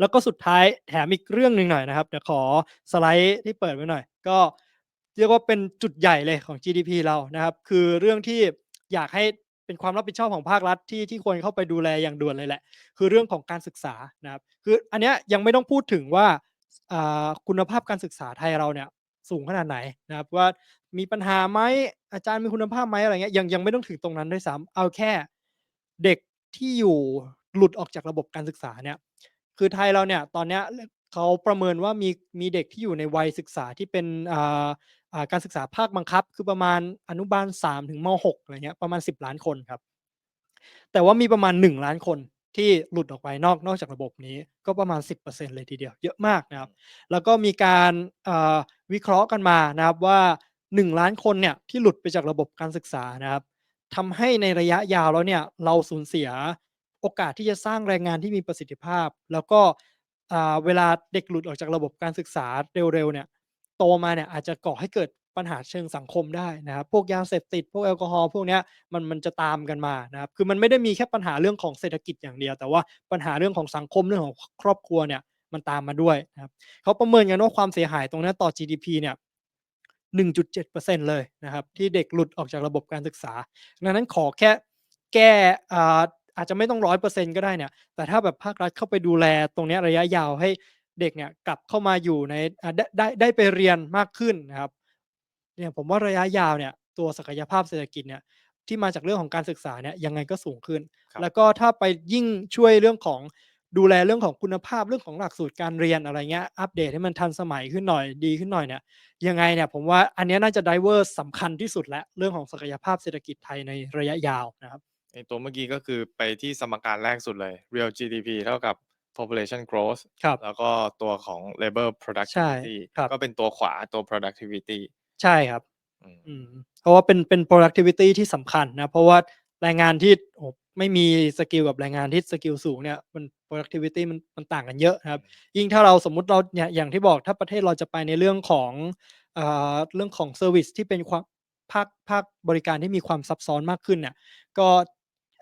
แล้วก็สุดท้ายแถมอีกเรื่องหนึ่งหน่อยนะครับ เดี๋ยวขอสไลด์ที่เปิดไว้หน่อย ก็เรียกว่าเป็นจุดใหญ่เลยของ GDP เรานะครับ คือเรื่องที่อยากให้เป็นความรับผิดชอบของภาครัฐที่ที่ควรเข้าไปดูแลอย่างด่วนเลยแหละ คือเรื่องของการศึกษานะครับ คืออันเนี้ยยังไม่ต้องพูดถึงว่าอ่าคุณภาพการศึกษาไทยเราเนี่ยสูงขนาดไหนนะครับว่ามีปัญหาไหมอาจารย์มีคุณภาพไหมอะไรเงี้ยยังยังไม่ต้องถึงตรงนั้นด้วยซ้ำเอาแค่เด็กที่อยู่หลุดออกจากระบบการศึกษาเนี่ย คือไทยเราเนี่ยตอนเนี้ยเขาประเมินว่ามีมีเด็กที่อยู่ในวัยศึกษาที่เป็นอ่าอ่าการศึกษาภาคบังคับ คือประมาณอนุบาล3ถึงม6อะไรเงี้ยประมาณ 10 ล้านคนครับ แต่ว่ามีประมาณ 1 ล้านคนที่หลุดออกไปนอกนอกจากระบบนี้ก็ประมาณ 10%เลยทีเดียว เยอะมากนะครับ แล้วก็มีการเอ่อวิเคราะห์กันมานะครับว่า 1 ล้านคนเนี่ยที่หลุดไปจากระบบการศึกษานะครับทำให้ในระยะยาวแล้วเนี่ยเราสูญเสีย โอกาสที่จะสร้างแรงงานที่มีประสิทธิภาพ แล้วก็เวลาเด็กหลุดออกจากระบบการศึกษาเร็วๆเนี่ยโตมาเนี่ยอาจจะก่อให้เกิดปัญหาเชิงสังคมได้นะครับ พวกยาเสพติด พวกแอลกอฮอล์พวกเนี้ยมันมันจะตามกันมานะครับ คือมันไม่ได้มีแค่ปัญหาเรื่องของเศรษฐกิจอย่างเดียว แต่ว่าปัญหาเรื่องของสังคมเรื่องของครอบครัวเนี่ยมันตามมาด้วยนะครับเขาประเมินกันว่าความเสียหายตรงนี้ต่อ GDP เนี่ย1.7%เลยนะครับที่เด็กหลุดออกจากระบบการศึกษา ดังนั้นขอแค่แก้ อ่าอาจจะไม่ต้อง100%ก็ได้เนี่ย แต่ถ้าแบบภาครัฐเข้าไปดูแลตรงเนี้ยระยะยาวให้เด็กเนี่ยกลับเข้ามาอยู่ในอ่าได้ได้ได้ไปเรียนมากขึ้นนะครับเนี่ยผมว่าระยะยาวเนี่ยตัวศักยภาพเศรษฐกิจเนี่ยที่มาจากเรื่องของการศึกษาเนี่ยยังไงก็สูงขึ้นครับแล้วก็ถ้าไปยิ่งช่วยเรื่องของดูแลเรื่องของคุณภาพเรื่องของหลักสูตรการเรียนอะไรเงี้ยอัปเดตให้มันทันสมัยขึ้นหน่อยดีขึ้นหน่อยเนี่ยยังไงเนี่ยผมว่าอันเนี้ยน่าจะไดเวอร์สำคัญที่สุดแล้วเรื่องของศักยภาพเศรษฐกิจไทยในระยะยาวนะครับ ไอตัวเมื่อกี้ก็คือไปที่สมการแรกสุดเลย real GDP เท่ากับ population growth ครับ แล้วก็ตัวของ labor productivity ครับ ก็เป็นตัวขวาตัว productivity ใช่ครับ อืมอืมเพราะว่าเป็นเป็น productivity ที่สำคัญนะ เพราะว่าแรงงานที่โอ้ไม่มีสกิลกับแรงงานที่สกิลสูงเนี่ยมัน productivity มันมันต่างกันเยอะนะครับ ยิ่งถ้าเราสมมุติเราเนี่ยอย่างที่บอกถ้าประเทศเราจะไปในเรื่องของเอ่อเรื่องของเซอร์วิสที่เป็นความภาคภาคบริการที่มีความซับซ้อนมากขึ้นเนี่ยก็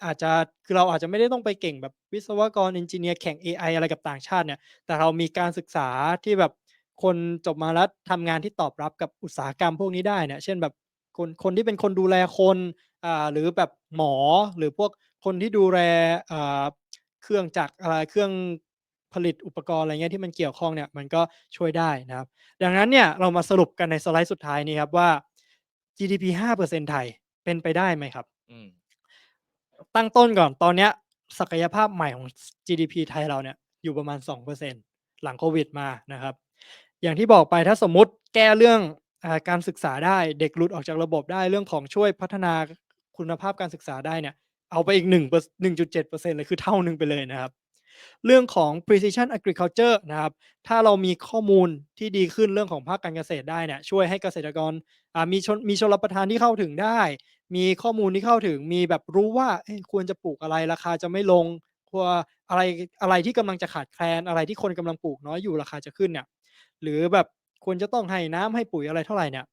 อาจจะคือเราอาจจะไม่ได้ต้องไปเก่งแบบวิศวกรเอนจิเนียร์แข่ง AI อะไรกับต่างชาติเนี่ย แต่เรามีการศึกษาที่แบบคนจบมาแล้วทำงานที่ตอบรับกับอุตสาหกรรมพวกนี้ได้เนี่ยเช่นแบบคนคนที่เป็นคนดูแลคนอ่าหรือแบบหมอหรือพวกคนที่ดูแลอ่าเครื่องจักรอะไรเครื่องผลิตอุปกรณ์อะไรเงี้ยที่มันเกี่ยวข้องเนี่ยมันก็ช่วยได้นะครับ ดังนั้นเนี่ยเรามาสรุปกันในสไลด์สุดท้ายนี้ครับว่า GDP 5%ไทยเป็นไปได้ไหมครับ อืม ตั้งต้นก่อนตอนเนี้ย ศักยภาพใหม่ของ GDP ไทยเราเนี่ยอยู่ประมาณ 2%หลังโควิดมานะครับ อย่างที่บอกไปถ้าสมมติแก้เรื่องอการศึกษาได้เด็กหลุดออกจากระบบได้เรื่องของช่วยพัฒนาคุณภาพการศึกษาได้เนี่ยเอาไปอีก1เปอร์1.7%เลยคือเท่าหนึงไปเลยนะครับ เรื่องของ precision agriculture นะครับ ถ้าเรามีข้อมูลที่ดีขึ้นเรื่องของภาคการเกษตรได้เนี่ยช่วยให้เกษตรกรมีชนมีชลประทานที่เข้าถึงได้ มีข้อมูลที่เข้าถึง มีแบบรู้ว่าควรจะปลูกอะไรราคาจะไม่ลงควอะไรอะไรที่กำลังจะขาดแคลนอะไรที่คนกำลังปลูกน้อยอยู่ราคาจะขึ้นเนี่ย หรือแบบควรจะต้องให้น้ำให้ปุ๋ยอะไรเท่าไหร่เนี่ย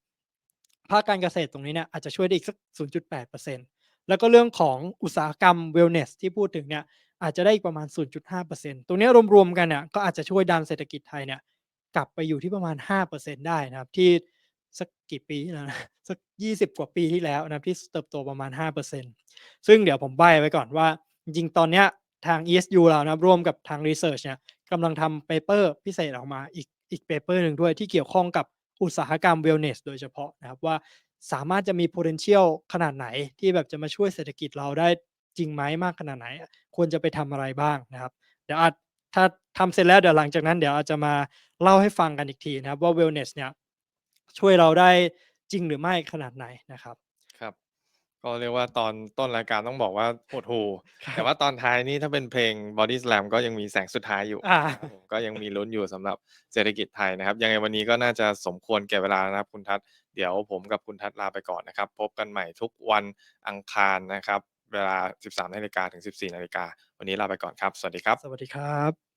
ภาคการเกษตรตรงนี้เนี่ยอาจจะช่วยได้อีกสัก 0.8%แล้วก็เรื่องของอุตสาหกรรม wellness ที่พูดถึงเนี่ยอาจจะได้อีกประมาณ 0.5%ตรงเนี้รวมๆกันเนี่ยก็อาจจะช่วยดันเศรษฐกิจไทยเนี่ยกลับไปอยู่ที่ประมาณ 5%ได้นะครับที่ สักกี่ปีแล้วนะสัก20กว่าปีที่แล้วนะที่เติบโตประมาณ 5%ซึ่งเดี๋ยวผมใบ้ไว้ก่อนว่า จริงตอนเนี้ยทาง ESU เรานะครับร่วมกับทาง Research เนี่ยกำลังทำเปเปอร์พิเศษออกมาอีกอีกเปเปอร์หนึ่งด้วยที่เกี่ยวข้องกับอุตสาหกรรม wellness โดยเฉพาะนะครับว่าสามารถจะมี potential ขนาดไหนที่แบบจะมาช่วยเศรษฐกิจเราได้จริงไหมมากขนาดไหน ควรจะไปทำอะไรบ้างนะครับ เดี๋ยวอาจถ้าทำเสร็จแล้วเดี๋ยวหลังจากนั้นเดี๋ยวอาจจะมาเล่าให้ฟังกันอีกทีนะครับว่า wellness เนี่ย ช่วยเราได้จริงหรือไม่ขนาดไหนนะครับครับ ก็เรียกว่าตอนต้นรายการต้องบอกว่าหดหู่แต่ว่าตอนท้ายนี่ถ้าเป็นเพลง Body Slam ก็ยังมีแสงสุดท้ายอยู่อ่าครับผมก็ยังมีลุ้นอยู่สำหรับเศรษฐกิจไทยนะครับ ยังไงวันนี้ก็น่าจะสมควรแก่เวลานะครับคุณทัศน์เดี๋ยวผมกับคุณทัศน์ลาไปก่อนนะครับ พบกันใหม่ทุกวันอังคารนะครับ เวลา 13นาฬิกาถึง 14นาฬิกาวันนี้ลาไปก่อนครับ สวัสดีครับ สวัสดีครับ